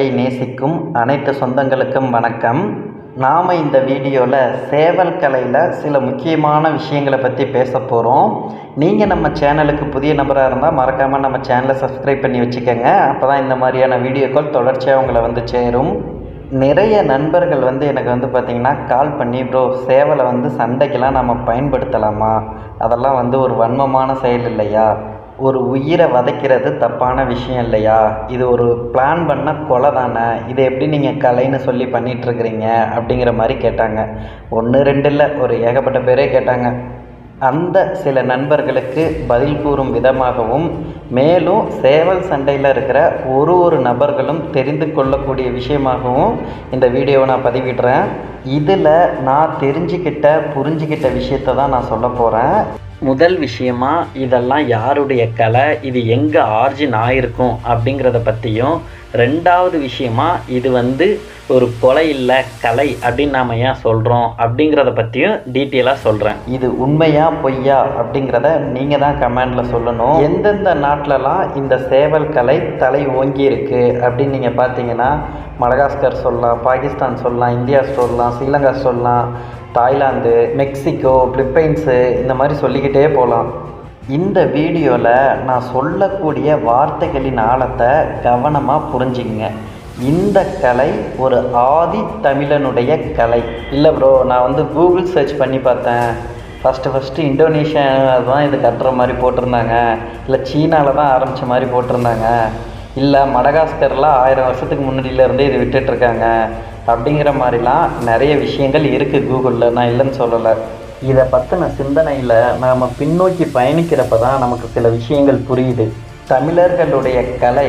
சேவல் நேசிக்கும் அனைத்து சொந்தங்களுக்கும் வணக்கம். நாம் இந்த வீடியோவில் சேவல் கலையில் சில முக்கியமான விஷயங்களை பற்றி பேச போகிறோம் நீங்கள் நம்ம சேனலுக்கு புதிய நபராக இருந்தால் மறக்காமல் நம்ம சேனலை சப்ஸ்கிரைப் பண்ணி வச்சுக்கோங்க. அப்போ தான் இந்த மாதிரியான வீடியோக்கள் தொடர்ச்சியாக உங்களை வந்து சேரும். நிறைய நண்பர்கள் வந்து எனக்கு வந்து பார்த்திங்கன்னா கால் பண்ணி ப்ரோ சேவலை வந்து சண்டைக்கெல்லாம் நம்ம பயன்படுத்தலாமா? அதெல்லாம் வந்து ஒரு வன்மமான செயல் இல்லையா? ஒரு உயிரை வதைக்கிறது தப்பான விஷயம் இல்லையா? இது ஒரு பிளான் பண்ண கொலை தானே? இதை எப்படி நீங்கள் கலைன்னு சொல்லி பண்ணிகிட்ருக்கிறீங்க அப்படிங்கிற மாதிரி கேட்டாங்க. ஒன்று ரெண்டு இல்லை. ஒரு ஏகப்பட்ட பேரே கேட்டாங்க. அந்த சில நண்பர்களுக்கு பதில் கூறும் விதமாகவும் மேலும் சேவல் சண்டையில் இருக்கிற ஒரு ஒரு நபர்களும் தெரிந்து கொள்ளக்கூடிய விஷயமாகவும் இந்த வீடியோவை நான் பதிவிடுறேன். இதில் நான் தெரிஞ்சுக்கிட்ட புரிஞ்சுக்கிட்ட விஷயத்தை தான் நான் சொல்ல போகிறேன் முதல் விஷயமா இதெல்லாம் யாருடைய கலை? இது எங்கே ஆர்ஜின் ஆயிருக்கும்? அப்படிங்கிறத பற்றியும் ரெண்டாவது விஷயமா இது வந்து ஒரு கொலை இல்லை கலை அப்படின்னு நாம் ஏன் சொல்கிறோம் அப்படிங்கிறத பற்றியும் டீட்டெயிலாக சொல்கிறேன் இது உண்மையா பொய்யா அப்படிங்கிறத நீங்கள் தான் கமெண்டில் சொல்லணும். எந்தெந்த நாட்டிலலாம் இந்த சேவல் கலை தலை ஓங்கியிருக்கு அப்படின்னு நீங்கள் பார்த்தீங்கன்னா மடகாஸ்கர் சொல்லலாம் பாகிஸ்தான் சொல்லலாம் இந்தியா சொல்லலாம் ஸ்ரீலங்கா சொல்லலாம் தாய்லாந்து மெக்சிகோ பிலிப்பைன்ஸு இந்த மாதிரி சொல்லிக்கிட்டே போகலாம் இந்த வீடியோவில் நான் சொல்லக்கூடிய வார்த்தைகளின் ஆழத்தை கவனமாக புரிஞ்சுங்க இந்த கலை ஒரு ஆதி தமிழனுடைய கலை. இல்லை ப்ரோ நான் வந்து கூகுள் சர்ச் பண்ணி பார்த்தேன். ஃபஸ்ட்டு ஃபஸ்ட்டு இந்தோனேஷியா தான் இது கட்டுற மாதிரி போட்டிருந்தாங்க. இல்லை சீனாவில் தான் ஆரம்பித்த மாதிரி போட்டிருந்தாங்க. இல்லை மடகாஸ்கரில் ஆயிரம் வருஷத்துக்கு முன்னாடியிலேருந்தே இது விட்டுட்ருக்காங்க அப்படிங்கிற மாதிரிலாம் நிறைய விஷயங்கள் இருக்குது கூகுளில். நான் இல்லைன்னு சொல்லலை. இதை பற்றின சிந்தனையில் நாம் பின்னோக்கி பயணிக்கிறப்ப தான் நமக்கு சில விஷயங்கள் புரியுது. தமிழர்களுடைய கலை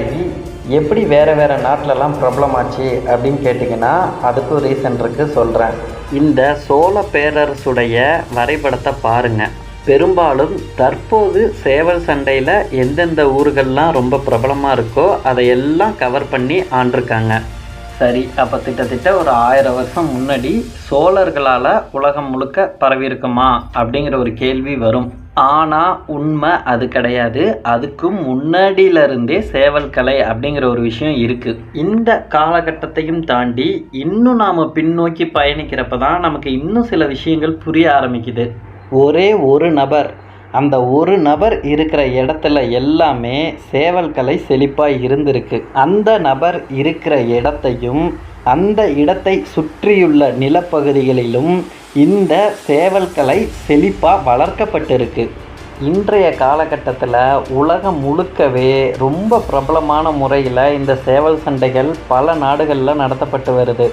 எப்படி வேறு வேறு நாட்டிலலாம் பிரபலமாச்சு அப்படின்னு கேட்டிங்கன்னா அதுக்கும் ரீசன் இருக்குது சொல்கிறேன் இந்த சோழ பேரரசுடைய வரைபடத்தை பாருங்கள் பெரும்பாலும் தற்போது சேவல் சண்டையில் எந்தெந்த ஊர்கள்லாம் ரொம்ப பிரபலமாக இருக்கோ அதையெல்லாம் கவர் பண்ணி ஆண்டிருக்காங்க. சரி அப்போ கிட்டத்தட்ட ஒரு ஆயிரம் வருஷம் முன்னாடி சோழர்களால் உலகம் முழுக்க பரவியிருக்குமா? அப்படிங்கிற ஒரு கேள்வி வரும். ஆனால் உண்மை அது கிடையாது. அதுக்கும் முன்னாடியிலிருந்தே சேவல் கலை அப்படிங்கிற ஒரு விஷயம் இருக்குது இந்த காலகட்டத்தையும் தாண்டி இன்னும் நாம் பின்னோக்கி பயணிக்கிறப்ப தான் நமக்கு இன்னும் சில விஷயங்கள் புரிய ஆரம்பிக்குது. ஒரே ஒரு நபர் அந்த ஒரு நபர் இருக்கிற இடத்துல எல்லாமே சேவல் கலை செழிப்பாக இருந்திருக்கு. அந்த நபர் இருக்கிற இடத்தையும் அந்த இடத்தை சுற்றியுள்ள நிலப்பகுதிகளிலும் இந்த சேவல் கலை செழிப்பாக வளர்க்கப்பட்டிருக்கு. இன்றைய காலகட்டத்தில் உலகம் முழுக்கவே ரொம்ப பிரபலமான முறையில் இந்த சேவல் சண்டைகள் பல நாடுகளில் நடத்தப்பட்டு வருது.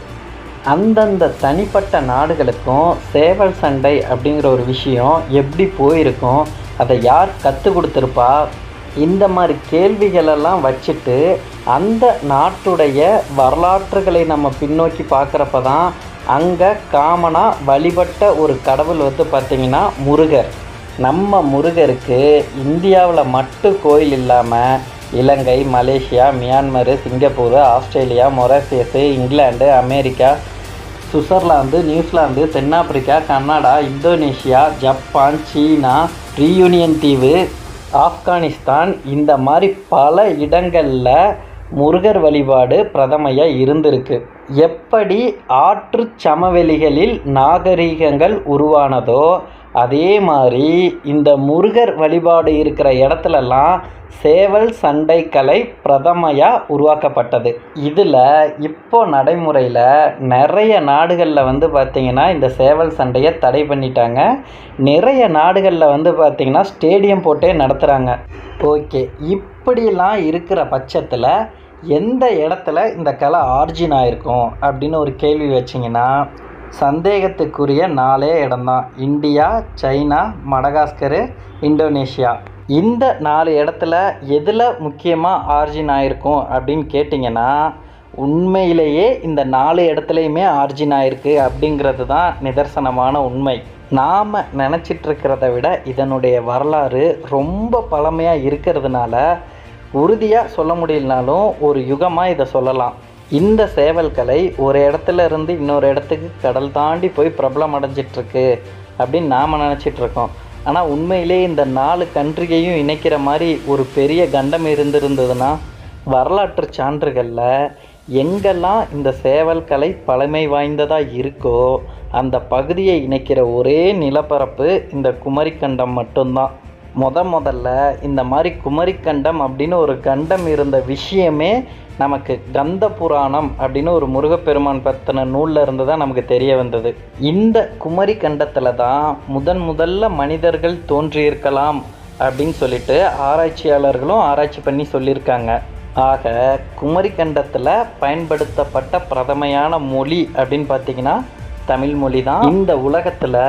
அந்தந்த தனிப்பட்ட நாடுகளுக்கும் சேவல் சண்டை அப்படிங்கிற ஒரு விஷயம் எப்படி போயிருக்கும் அதை யார் கற்றுக் கொடுத்துருப்பா இந்த மாதிரி கேள்விகளெல்லாம் வச்சுட்டு அந்த நாட்டுடைய வரலாற்றுகளை நம்ம பின்னோக்கி பார்க்குறப்ப தான் அங்கே காமனாக வழிபட்ட ஒரு கடவுள் வந்து பார்த்திங்கன்னா முருகர். நம்ம முருகருக்கு இந்தியாவில் மட்டும் கோயில் இல்லாமல் Ilangai Malaysia Myanmar Singapore Australia Mauritius England America Switzerland New Zealand தென்னாப்பிரிக்கா Canada Indonesia Japan China Reunion தீவு ஆப்கானிஸ்தான் இந்த மாதிரி பல இடங்களில் முருகர் வழிபாடு பிரதமையாக இருந்திருக்கு. எப்படி ஆற்று சமவெளிகளில் நாகரீகங்கள் உருவானதோ அதே மாதிரி இந்த முருகர் வழிபாடு இருக்கிற இடத்துலலாம் சேவல் சண்டை கலை பிரதமையாக உருவாக்கப்பட்டது. இதில் இப்போ நடைமுறையில் நிறைய நாடுகளில் வந்து பார்த்திங்கன்னா இந்த சேவல் சண்டையை தடை பண்ணிட்டாங்க. நிறைய நாடுகளில் வந்து பார்த்திங்கன்னா ஸ்டேடியம் போட்டே நடத்துகிறாங்க ஓகே இப்படிலாம் இருக்கிற பட்சத்தில் எந்த இடத்துல இந்த கலை ஆர்ஜின் ஆயிருக்கும் அப்படின்னு ஒரு கேள்வி வச்சிங்கன்னா சந்தேகத்துக்குரிய நாலே இடம்தான். India China Madagascar Indonesia. இந்த நாலு இடத்துல எதில் முக்கியமாக ஆர்ஜின் ஆயிருக்கும் அப்படின்னு கேட்டிங்கன்னா உண்மையிலேயே இந்த நாலு இடத்துலையுமே ஆர்ஜின் ஆயிருக்கு அப்படிங்கிறது தான் நிதர்சனமான உண்மை. நாம் நினச்சிட்ருக்கிறத விட இதனுடைய வரலாறு ரொம்ப பழமையாக இருக்கிறதுனால உறுதியாக சொல்ல முடியலனாலும் ஒரு யுகமாக இதை சொல்லலாம். இந்த சேவல் கலை ஒரு இடத்துல இருந்து இன்னொரு இடத்துக்கு கடல் தாண்டி போய் பிரபலம் அடைஞ்சிட்ருக்கு அப்படின்னு நாம் நினச்சிட்ருக்கோம் ஆனால் உண்மையிலே இந்த நாலு கண்ட்ரியையும் இணைக்கிற மாதிரி ஒரு பெரிய கண்டம் இருந்திருந்ததுன்னா வரலாற்று சான்றுகளில் எங்கெல்லாம் இந்த சேவல் கலை பழமை வாய்ந்ததாக இருக்கோ அந்த பகுதியை இணைக்கிற ஒரே நிலப்பரப்பு இந்த குமரிக்கண்டம் மட்டும்தான். முத முதல்ல இந்த மாதிரி குமரிக்கண்டம் அப்படின்னு ஒரு கண்டம் இருந்த விஷயமே நமக்கு கந்த புராணம் அப்படின்னு ஒரு முருகப்பெருமான் பற்றின நூலில் இருந்து தான் நமக்கு தெரிய வந்தது. இந்த குமரி கண்டத்தில் தான் முதன் முதல்ல மனிதர்கள் தோன்றியிருக்கலாம் அப்படின்னு சொல்லிட்டு ஆராய்ச்சியாளர்களும் ஆராய்ச்சி பண்ணி சொல்லியிருக்காங்க. ஆக குமரி கண்டத்தில் பயன்படுத்தப்பட்ட பிரதமையான மொழி அப்படின்னு பார்த்தீங்கன்னா தமிழ் மொழி தான் இந்த உலகத்தில்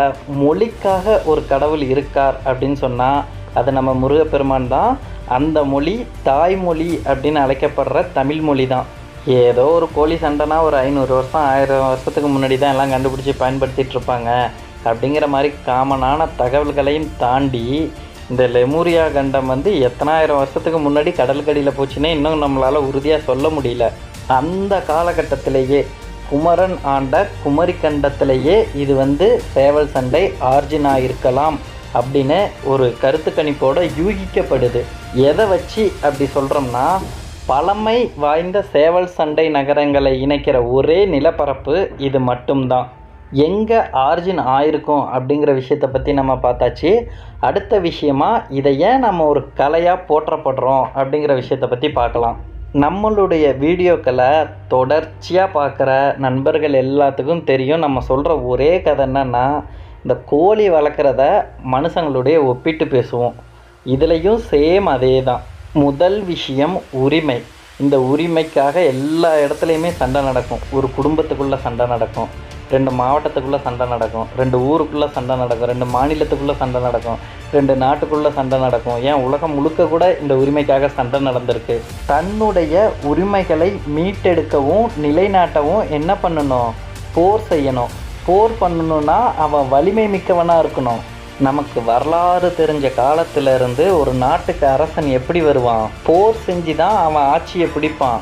மொழிக்காக ஒரு கடவுள் இருக்கார் அப்படின்னு சொன்னால் அது நம்ம முருகப்பெருமான் தான். அந்த மொழி தாய்மொழி அப்படின்னு அழைக்கப்படுற தமிழ் மொழி தான். ஏதோ ஒரு கோழி சண்டைனா ஒரு ஐநூறு வருஷம் ஆயிரம் வருஷத்துக்கு முன்னாடி தான் எல்லாம் கண்டுபிடிச்சி பயன்படுத்திகிட்டு இருப்பாங்க. அப்படிங்கிற மாதிரி காமனான தகவல்களையும் தாண்டி இந்த லெமூரியா கண்டம் வந்து எத்தனாயிரம் வருஷத்துக்கு முன்னாடி கடலுக்கடியில் போச்சுன்னே இன்னும் நம்மளால் உறுதியாக சொல்ல முடியல. அந்த காலகட்டத்திலேயே குமரன் ஆண்ட குமரி கண்டத்திலேயே இது வந்து சேவல் சண்டை ஆர்ஜின் ஆகிருக்கலாம் அப்படின்னு ஒரு கருத்து கணிப்போட யூகிக்கப்படுது. எதை வச்சு அப்படி சொல்கிறோம்னா பழமை வாய்ந்த சேவல் சண்டை நகரங்களை இணைக்கிற ஒரே நிலப்பரப்பு இது மட்டும்தான். எங்கே ஆர்ஜின் ஆயிருக்கும் அப்படிங்கிற விஷயத்தை பற்றி நம்ம பார்த்தாச்சு. அடுத்த விஷயமா இதை ஏன் நம்ம ஒரு கலையாக போற்றப்படுறோம் அப்படிங்கிற விஷயத்தை பற்றி பார்க்கலாம். நம்மளுடைய வீடியோக்களை தொடர்ச்சியாக பார்க்குற நண்பர்கள் எல்லாத்துக்கும் தெரியும். நம்ம சொல்கிற ஒரே கதை என்னென்னா இந்த கோழி வளர்க்குறத மனுஷங்களுடைய ஒப்பிட்டு பேசுவோம். இதுலேயும் சேம் அதே தான் முதல் விஷயம் உரிமை. இந்த உரிமைக்காக எல்லா இடத்துலையுமே சண்டை நடக்கும். ஒரு குடும்பத்துக்குள்ளே சண்டை நடக்கும். ரெண்டு மாவட்டத்துக்குள்ளே சண்டை நடக்கும். ரெண்டு ஊருக்குள்ளே சண்டை நடக்கும். ரெண்டு மாநிலத்துக்குள்ளே சண்டை நடக்கும். ரெண்டு நாட்டுக்குள்ளே சண்டை நடக்கும். ஏன்? உலகம் முழுக்க கூட இந்த உரிமைக்காக சண்டை நடந்திருக்கு. தன்னுடைய உரிமைகளை மீட்டெடுக்கவும் நிலைநாட்டவும் என்ன பண்ணணும்? போர் செய்யணும். போர் பண்ணணும்னா அவன் வலிமை மிக்கவனாக இருக்கணும். நமக்கு வரலாறு தெரிஞ்ச காலத்திலிருந்து ஒரு நாட்டுக்கு அரசன் எப்படி வருவான்? போர் செஞ்சு தான் அவன் ஆட்சியை பிடிப்பான்.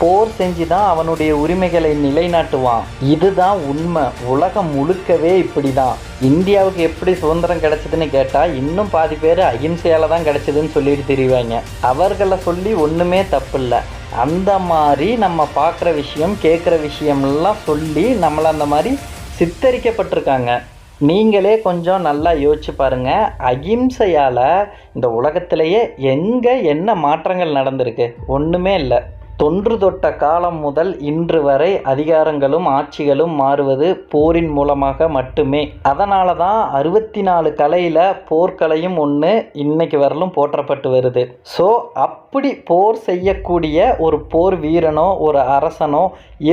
போர் செஞ்சு தான் அவனுடைய உரிமைகளை நிலைநாட்டுவான். இதுதான் உண்மை. உலகம் முழுக்கவே இப்படி தான் இந்தியாவுக்கு எப்படி சுதந்திரம் கிடைச்சதுன்னு கேட்டால் இன்னும் பாதி பேர் அகிம்சையால் தான் கிடைச்சதுன்னு சொல்லிட்டு தெரிவாங்க. அவர்களை சொல்லி ஒன்றுமே தப்பு இல்லை அந்த மாதிரி நம்ம பார்க்குற விஷயம் கேட்குற விஷயம்லாம் சொல்லி நம்மளை அந்த மாதிரி சித்தரிக்கப்பட்டிருக்காங்க. நீங்களே கொஞ்சம் நல்லா யோசிச்சு பாருங்க. அகிம்சையால் இந்த உலகத்திலேயே எங்கே என்ன மாற்றங்கள் நடந்திருக்கு? ஒன்றுமே இல்லை. தொன்று தொட்ட காலம் முதல் இன்று வரை அதிகாரங்களும் ஆட்சிகளும் மாறுவது போரின் மூலமாக மட்டுமே. அதனால தான் அறுபத்தி நாலு கலையில் போர்க்கலையும் ஒன்று இன்னைக்கு வரலும் போற்றப்பட்டு வருது. ஸோ அப்படி போர் செய்யக்கூடிய ஒரு போர் வீரனோ ஒரு அரசனோ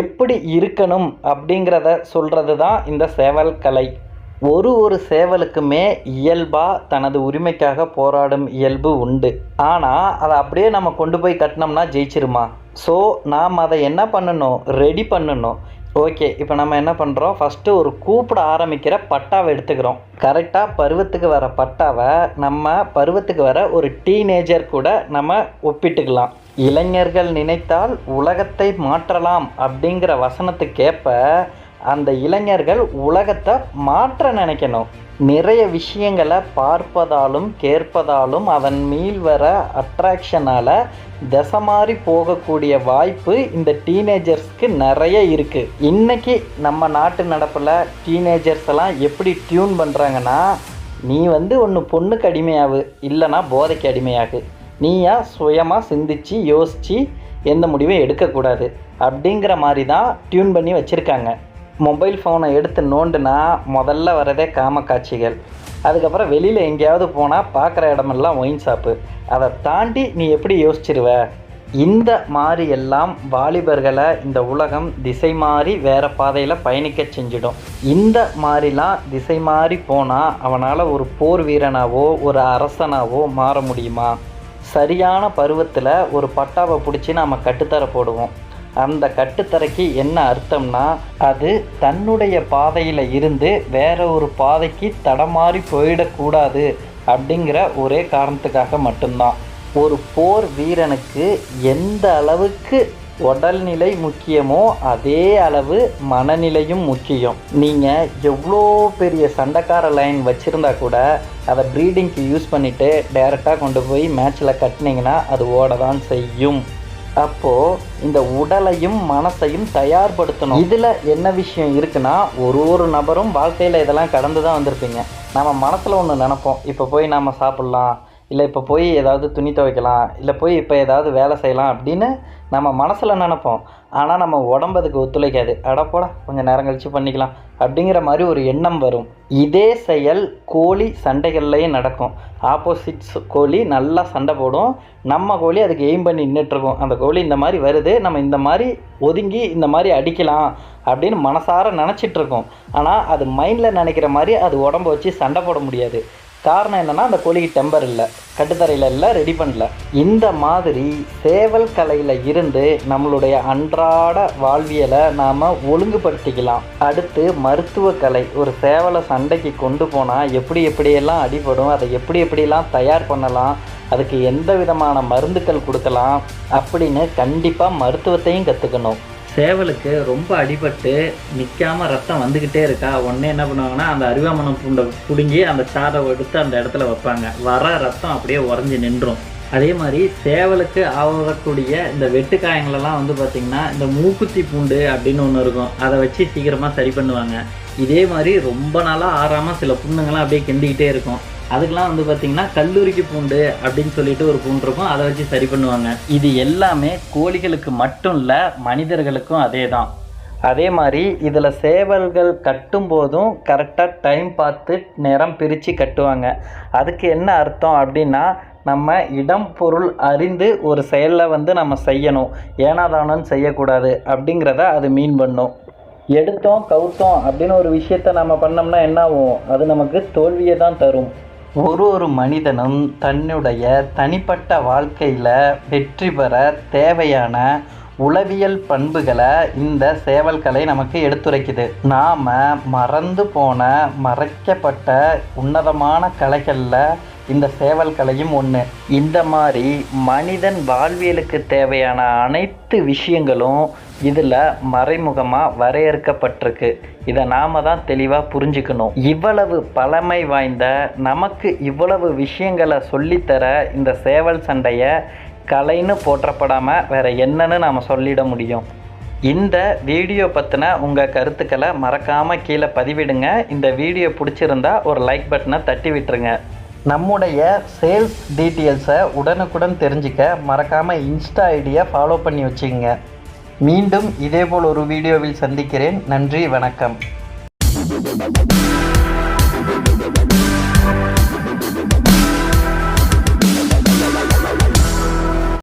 எப்படி இருக்கணும் அப்படிங்கிறத சொல்கிறது தான் இந்த சேவல் கலை. ஒரு ஒரு சேவலுக்குமே இயல்பாக தனது உரிமைக்காக போராடும் இயல்பு உண்டு. ஆனால் அதை அப்படியே நம்ம கொண்டு போய் கட்டினோம்னா ஜெயிச்சிருமா? ஸோ நாம் அதை என்ன பண்ணணும்? ரெடி பண்ணணும். ஓகே இப்போ நம்ம என்ன பண்ணுறோம் ஃபஸ்ட்டு ஒரு கூப்பிட ஆரம்பிக்கிற பட்டாவை எடுத்துக்கிறோம். கரெக்டாக பருவத்துக்கு வர பட்டாவை நம்ம பருவத்துக்கு வர ஒரு டீனேஜர் கூட நம்ம ஒப்பிட்டுக்கலாம். இளைஞர்கள் நினைத்தால் உலகத்தை மாற்றலாம் அப்படிங்கிற வசனத்துக்கேற்ப அந்த இளைஞர்கள் உலகத்தை மாற்ற நினைக்கணும். நிறைய விஷயங்களை பார்ப்பதாலும் கேட்பதாலும் அதன் மீள் வர அட்ராக்ஷனால் திசை மாறி போகக்கூடிய வாய்ப்பு இந்த டீனேஜர்ஸ்க்கு நிறைய இருக்குது இன்றைக்கி நம்ம நாட்டு நடப்பில் டீனேஜர்ஸ் எல்லாம் எப்படி டியூன் பண்ணுறாங்கன்னா நீ வந்து ஒன்று பொண்ணுக்கு அடிமையாகு இல்லைனா போதைக்கு அடிமையாகு. நீயா சுயமாக சிந்திச்சு யோசித்து எந்த முடிவும் எடுக்கக்கூடாது. அப்படிங்கிற மாதிரி தான் டியூன் பண்ணி வச்சுருக்காங்க. மொபைல் ஃபோனை எடுத்து நோண்டுனா முதல்ல வரதே காம காட்சிகள் அதுக்கப்புறம் வெளியில் எங்கேயாவது போனால் பார்க்குற இடமெல்லாம் ஒயின் ஷாப்பு. அதை தாண்டி நீ எப்படி யோசிச்சிருவ? இந்த மாதிரி எல்லாம் வாலிபர்களை இந்த உலகம் திசை மாறி வேறு பாதையில் பயணிக்க செஞ்சிடும். இந்த மாதிரிலாம் திசை மாறி போனால் அவனால் ஒரு போர் வீரனாவோ ஒரு அரசனாவோ மாற முடியுமா? சரியான பருவத்தில் ஒரு பட்டாவை பிடிச்சி நாம் கட்டுத்தர போடுவோம். அந்த கட்டுத்தரைக்கு என்ன அர்த்தம்னா அது தன்னுடைய பாதையில் இருந்து வேற ஒரு பாதைக்கு தடமாறி போயிடக்கூடாது அப்படிங்கிற ஒரே காரணத்துக்காக மட்டும்தான். ஒரு போர் வீரனுக்கு எந்த அளவுக்கு உடல்நிலை முக்கியமோ அதே அளவு மனநிலையும் முக்கியம். நீங்கள் எவ்வளோ பெரிய சண்டைக்கார லைன் வச்சுருந்தா கூட அதை ப்ரீடிங்க்கு யூஸ் பண்ணிவிட்டு டேரெக்டாக கொண்டு போய் மேட்ச்சில் கட்டினீங்கன்னா அது ஓட தான் செய்யும். அப்போது இந்த உடலையும் மனசையும் தயார்படுத்தணும். இதில் என்ன விஷயம் இருக்குன்னா ஒரு ஒரு நபரும் வாழ்க்கையில் இதெல்லாம் கடந்து தான் வந்திருப்பீங்க. நம்ம மனசில் ஒன்று நினப்போம். இப்போ போய் நாம் சாப்பிட்லாம். இல்லை இப்போ போய் ஏதாவது துணி துவைக்கலாம் இல்லை போய் இப்போ ஏதாவது வேலை செய்யலாம் அப்படின்னு நம்ம மனசில் நினப்போம். ஆனால் நம்ம உடம்பு அதுக்கு ஒத்துழைக்காது. அடப்போடா கொஞ்சம் நேரம் கழித்து பண்ணிக்கலாம் அப்படிங்கிற மாதிரி ஒரு எண்ணம் வரும். இதே செயல் கோழி சண்டைகள்லையும் நடக்கும். ஆப்போசிட்ஸ் கோழி நல்லா சண்டை போடும். நம்ம கோழி அதுக்கு எய்ம் பண்ணி நின்றுட்டுருக்கோம் அந்த கோழி இந்த மாதிரி வருது நம்ம இந்த மாதிரி ஒதுங்கி இந்த மாதிரி அடிக்கலாம் அப்படின்னு மனசார நினச்சிட்ருக்கோம் ஆனால் அது மைண்டில் நினைக்கிற மாதிரி அது உடம்ப வச்சு சண்டை போட முடியாது. காரணம் என்னென்னா அந்த கோழிக்கு டெம்பர் இல்லை. கட்டுத்தரையில் இல்லை ரெடி பண்ணல. இந்த மாதிரி சேவல் கலையில் இருந்து நம்மளுடைய அன்றாட வாழ்வியலை நாம் ஒழுங்குபடுத்திக்கலாம். அடுத்து மருத்துவ கலை ஒரு சேவலை சண்டைக்கு கொண்டு போனால் எப்படி எப்படியெல்லாம் அடிபடும் அதை எப்படி எப்படியெல்லாம் தயார் பண்ணலாம் அதுக்கு எந்த விதமான மருந்துகள் கொடுக்கலாம் அப்படின்னு கண்டிப்பாக மருத்துவத்தையும் கற்றுக்கணும் சேவலுக்கு ரொம்ப அடிபட்டு நிற்காம ரத்தம் வந்துக்கிட்டே இருக்கா? உடனே என்ன பண்ணுவாங்கன்னா அந்த அருவாமனம் பூண்டை பிடுங்கி அந்த சாதை எடுத்து அந்த இடத்துல வைப்பாங்க. வர ரத்தம் அப்படியே உறைஞ்சி நின்றும். அதே மாதிரி சேவலுக்கு ஆகக்கூடிய இந்த வெட்டு காயங்களெல்லாம் வந்து பார்த்திங்கன்னா இந்த மூக்குத்தி பூண்டு அப்படின்னு ஒன்று இருக்கும். அதை வச்சு சீக்கிரமாக சரி பண்ணுவாங்க. இதே மாதிரி ரொம்ப நாளாக ஆறாமல் சில புண்ணுங்கள்லாம் அப்படியே கிண்டிக்கிட்டே இருக்கும். அதுக்கெலாம் வந்து பார்த்திங்கன்னா கல்லூரிக்கு பூண்டு அப்படின்னு சொல்லிட்டு ஒரு பூண்டு இருக்கும். அதை வச்சு சரி பண்ணுவாங்க. இது எல்லாமே கோழிகளுக்கு மட்டும் இல்லை மனிதர்களுக்கும் அதே தான் அதே மாதிரி இதில் சேவல்கள் கட்டும் போதும் கரெக்டாக டைம் பார்த்து நேரம் பிரித்து கட்டுவாங்க. அதுக்கு என்ன அர்த்தம் அப்படின்னா நம்ம இடம் பொருள் அறிந்து ஒரு செயலில் வந்து நம்ம செய்யணும். ஏனாதானன்னு செய்யக்கூடாது அப்படிங்கிறத அது மீன் பண்ணும். எடுத்தோம் கவுத்தோம் அப்படின்னு ஒரு விஷயத்த நம்ம பண்ணோம்னா என்ன ஆகும்? அது நமக்கு தோல்வியை தான் தரும். ஒரு ஒரு மனிதனும் தன்னுடைய தனிப்பட்ட வாழ்க்கையில் வெற்றி பெற தேவையான உளவியல் பண்புகளை இந்த சேவல்களை நமக்கு எடுத்துரைக்குது. நாம் மறந்து போன மறைக்கப்பட்ட உன்னதமான கலைகளில் இந்த சேவல் கலையும் ஒன்று இந்த மாதிரி மனிதன் வாழ்வியலுக்கு தேவையான அனைத்து விஷயங்களும் இதில் மறைமுகமாக வரையறுக்கப்பட்டிருக்கு. இதை நாம தான் தெளிவாக புரிஞ்சுக்கணும். இவ்வளவு பழமை வாய்ந்த நமக்கு இவ்வளவு விஷயங்களை சொல்லித்தர இந்த சேவல் சண்டையை கலைன்னு போற்றப்படாமல் வேற என்னன்னு நாம் சொல்லிட முடியும். இந்த வீடியோ பற்றின உங்கள் கருத்துக்களை மறக்காமல் கீழே பதிவிடுங்க. இந்த வீடியோ பிடிச்சிருந்தா ஒரு லைக் பட்டனை தட்டி விட்டுருங்க. நம்முடைய சேல்ஸ் டீட்டெயில்ஸை உடனுக்குடன் தெரிஞ்சுக்க மறக்காமல் இன்ஸ்டா ஐடியை ஃபாலோ பண்ணி வச்சுக்கோங்க. மீண்டும் இதேபோல் ஒரு வீடியோவில் சந்திக்கிறேன். நன்றி வணக்கம்.